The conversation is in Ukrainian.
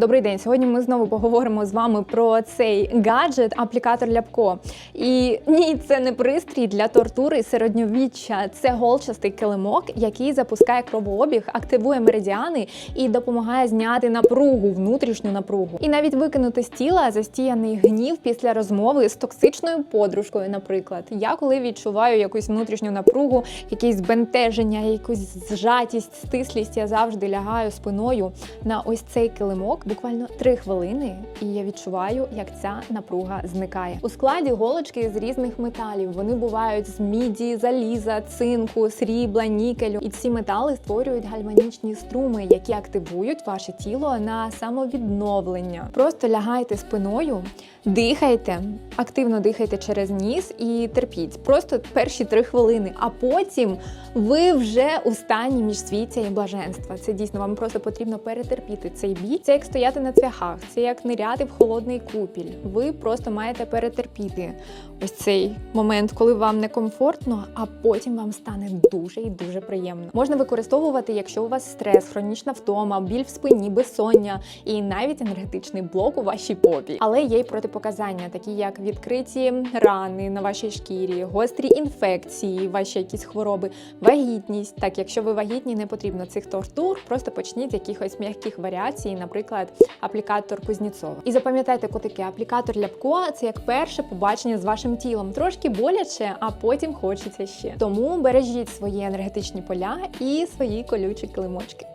Добрий день. Сьогодні ми знову поговоримо з вами про цей гаджет, аплікатор Ляпко. І ні, це не пристрій для тортури середньовіччя. Це голчастий килимок, який запускає кровообіг, активує меридіани і допомагає зняти напругу, внутрішню напругу. І навіть викинути з тіла застіяний гнів після розмови з токсичною подружкою, наприклад. Я коли відчуваю якусь внутрішню напругу, якесь збентеження, якусь зжатість, стислість, я завжди лягаю спиною на ось цей килимок, буквально три хвилини, і я відчуваю, як ця напруга зникає. У складі голочки з різних металів. Вони бувають з міді, заліза, цинку, срібла, нікелю. І ці метали створюють гальванічні струми, які активують ваше тіло на самовідновлення. Просто лягайте спиною, дихайте, активно дихайте через ніс і терпіть. Просто перші три хвилини, а потім ви вже у стані міжсвіття і блаженства. Це дійсно вам просто потрібно перетерпіти цей бій. Це як стояти на цвяхах, це як ниряти в холодний купіль. Ви просто маєте перетерпіти ось цей момент, коли вам некомфортно, а потім вам стане дуже і дуже приємно. Можна використовувати, якщо у вас стрес, хронічна втома, біль в спині, безсоння і навіть енергетичний блок у вашій попі. Але є й протипоказання, такі як відкриті рани на вашій шкірі, гострі інфекції, ваші якісь хвороби, вагітність. Так, якщо ви вагітні, не потрібно цих тортур, просто почніть якихось м'яких варіацій, наприклад, аплікатор Кузнєцова. І запам'ятайте, котики, аплікатор ляпко це як перше побачення з вашим тілом. Трошки боляче, а потім хочеться ще. Тому бережіть свої енергетичні поля і свої колючі килимочки.